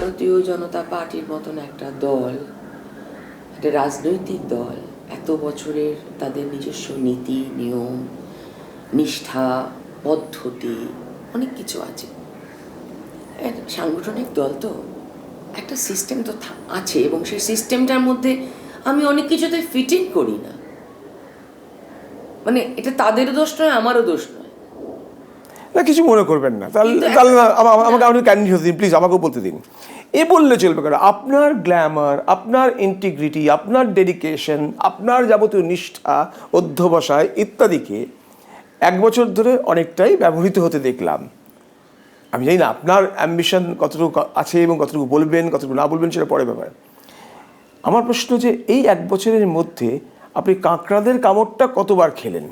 ভারতীয় জনতা পার্টির মতন একটা দল একটা রাজনৈতিক দল এত বছরের তাদের নিজস্ব নীতি নিয়ম নিষ্ঠা পদ্ধতি অনেক কিছু আছে। সাংগঠনিক দল তো একটা সিস্টেম তো আছে এবং সেই সিস্টেমটার মধ্যে আমি অনেক কিছুতে ফিটিং করি না। মানে এটা তাদের দোষ নয় আমারও দোষ নয়। না কিছু মনে করবেন না। তাহলে তাহলে আমাকে আপনি ক্যান্ডিড হতে দিন প্লিজ আমাকেও বলতে দিন। এ বললে চলবে কেন? আপনার গ্ল্যামার আপনার ইন্টিগ্রিটি আপনার ডেডিকেশন আপনার যাবতীয় নিষ্ঠা, অধ্যবসায় ইত্যাদিকে এক বছর ধরে অনেকটাই ব্যবহৃত হতে দেখলাম। আমি জানি না, আপনার অ্যাম্বিশন কতটুকু আছে এবং কতটুকু বলবেন, কতটুকু না বলবেন সেটা পরে ব্যাপার। আমার প্রশ্ন যে, এই এক বছরের মধ্যে আপনি কাঁকড়াদের কামড়টা কতবার খেলেন?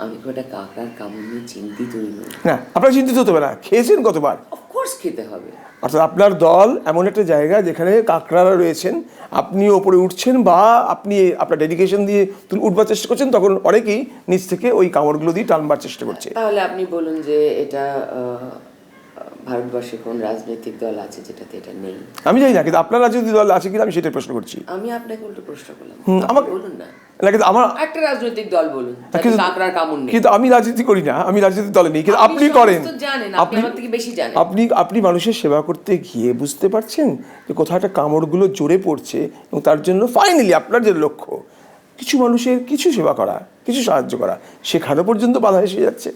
আমি খুব একটা কামড় নিয়ে চিন্তিতই নই না আপনার চিন্তিত হতে হবে না খেয়েছেন কতবার? অফকোর্স খেতে হবে। অর্থাৎ আপনার দল এমন একটা জায়গা যেখানে কাঁকড়ারা রয়েছেন আপনি ওপরে উঠছেন বা আপনি আপনার ডেডিকেশন দিয়ে তুলে উঠবার চেষ্টা করছেন তখন অনেকেই নিচ থেকে ওই কামড়গুলো দিয়ে টানবার চেষ্টা করছে। তাহলে আপনি বলুন যে এটা ভারতবর্ষে কোন রাজনৈতিক দল আছে যেটাতে এটা নেই? আমি জানি না কিন্তু আপনার রাজনৈতিক দল আছে কিনা আমি সেটাই প্রশ্ন করছি। আমি আপনাকে উল্টো প্রশ্ন করলাম। আমাকে- বলুন না। কিন্তু আমার একটা রাজনৈতিক দল বলুন কিন্তু- কাঁকড়ার কামড় নেই। কিন্তু আমি রাজনীতি করি না আমি রাজনীতির দলে নেই। কিন্তু আপনি করেন। আপনি থেকে বেশি জানেন। আপনি আপনি মানুষের সেবা করতে গিয়ে বুঝতে পারছেন যে কোথাও একটা কামড়গুলো জোরে পড়ছে এবং তার জন্য ফাইনালি আপনার যে লক্ষ্য কিছু মানুষের কিছু সেবা করা কিছু সাহায্য করা সেখানে পর্যন্ত বাধা এসে যাচ্ছে।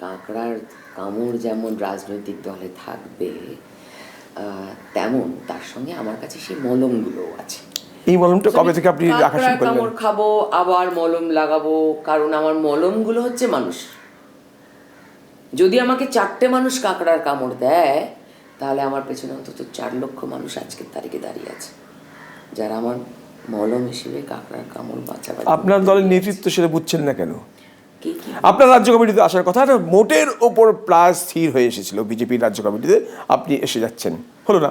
কাঁকড়ার কামড় যেমন রাজনৈতিক দলে থাকবে তেমন তার সঙ্গে আমার কাছে সেই মলমগুলোও আছে। এই মলমটা কবে থেকে আপনি রাখা শুরু করলেন? কামড় খাব আবার মলম লাগাবো কারণ আমার মলমগুলো হচ্ছে মানুষ। যদি আমাকে চারটে মানুষ কাঁকড়ার কামড় দেয় তাহলে আমার পেছনে অন্তত চার লক্ষ মানুষ আজকের তারিখে দাঁড়িয়ে আছে যারা আমার মলম হিসেবে কাঁকড়ার কামড় বাঁচাবার আপনার দলের নেতৃত্ব সেটা বুঝছেন না কেন? আপনার রাজ্য কমিটিতে আসার কথা মোটের ওপর প্লাস স্থির হয়ে এসেছিল বিজেপির রাজ্য কমিটিতে আপনি এসে যাচ্ছেন। হলো না?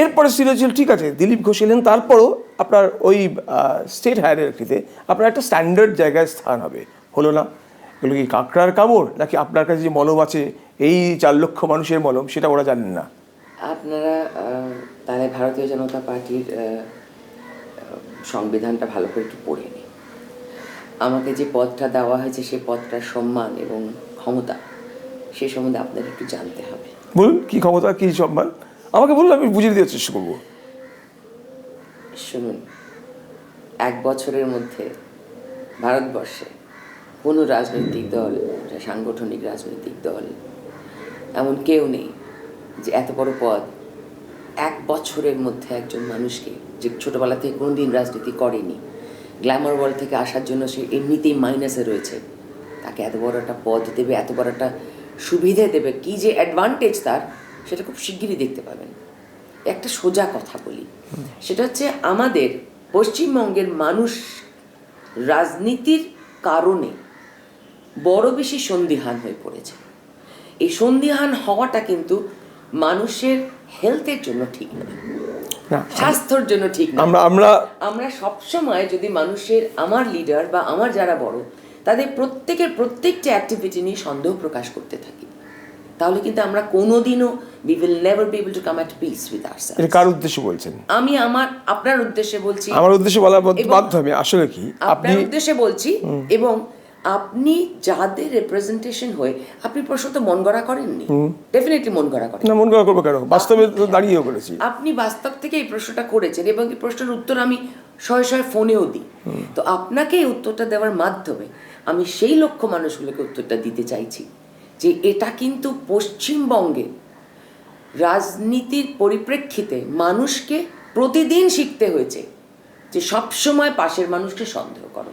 এরপরে স্থির হয়েছিল ঠিক আছে দিলীপ ঘোষ এলেন তারপরও আপনার ওই স্টেট হায়ারার্কিতে আপনার একটা স্ট্যান্ডার্ড জায়গায় স্থান হবে। হলো না এগুলো কি কাঁকড়ার কামড় নাকি আপনার কাছে যে মলম আছে এই চার লক্ষ মানুষের মলম সেটা ওরা জানেন না? আপনারা তাহলে ভারতীয় জনতা পার্টির সংবিধানটা ভালো করে একটু পড়ে নিন। আমাকে যে পদটা দেওয়া হয়েছে সে পদটার সম্মান এবং ক্ষমতা সে সম্বন্ধে আপনাদের একটু জানতে হবে। বলুন কি ক্ষমতা কি সম্মান? আমাকে বলল আমি বুঝিয়ে দেওয়ার চেষ্টা করব। শুনুন, এক বছরের মধ্যে ভারতবর্ষে কোনো রাজনৈতিক দল সাংগঠনিক রাজনৈতিক দল, এমন কেউ নেই যে এত বড় পদ এক বছরের মধ্যে একজন মানুষকে যে ছোটোবেলা থেকে কোনো দিন রাজনীতি করেনি গ্ল্যামার ওয়ার্ল্ড থেকে আসার জন্য সে এমনিতেই মাইনাসে রয়েছে, তাকে এত বড় একটা পদ দেবে, এত বড় একটা সুবিধে দেবে, কি যে অ্যাডভান্টেজ তার। সেটা খুব শিগগিরই দেখতে পাবেন। একটা সোজা কথা বলি। সেটা হচ্ছে আমাদের পশ্চিমবঙ্গের মানুষ রাজনীতির কারণে বড় বেশি সন্দিহান হয়ে পড়েছে। এই সন্দিহান হওয়াটা কিন্তু মানুষের হেলথের জন্য ঠিক নয়। স্বাস্থ্যর জন্য ঠিক নয়। আমরা আমরা আমরা সবসময় যদি মানুষের আমার লিডার বা আমার যারা বড় তাদের প্রত্যেকের প্রত্যেকটা অ্যাক্টিভিটি নিয়ে সন্দেহ প্রকাশ করতে থাকি। তাহলে কিন্তু আমরা কোনোদিনও we will never be able to come at peace with ourselves এটা কার উদ্দেশ্যে বলছেন? আমি আমার আপনার উদ্দেশ্যে বলছি। আমার উদ্দেশ্যে বলার মাধ্যমে আসলে কি? আপনি উদ্দেশ্যে বলছি এবং আপনি যাদের রিপ্রেজেন্টেশন হয়ে আপনি প্রশ্ন তো মন গড়া করেননি। ডেফিনেটলি মন গড়া করেন না মন করা করব কেন? বাস্তবে তো দাঁড়িয়েও করেছি। আপনি বাস্তব থেকে এই প্রশ্নটা করেছেন এবং এই প্রশ্নের উত্তর আমি শয়ে শয়ে ফোনেও দিই। তো আপনাকে এই উত্তরটা দেওয়ার মাধ্যমে আমি সেই লক্ষ্য মানুষগুলোকে উত্তরটা দিতে চাইছি। যে এটা কিন্তু পশ্চিমবঙ্গে রাজনীতির পরিপ্রেক্ষিতে মানুষকে প্রতিদিন শিখতে হয়েছে যে সবসময় পাশের মানুষকে সন্দেহ করো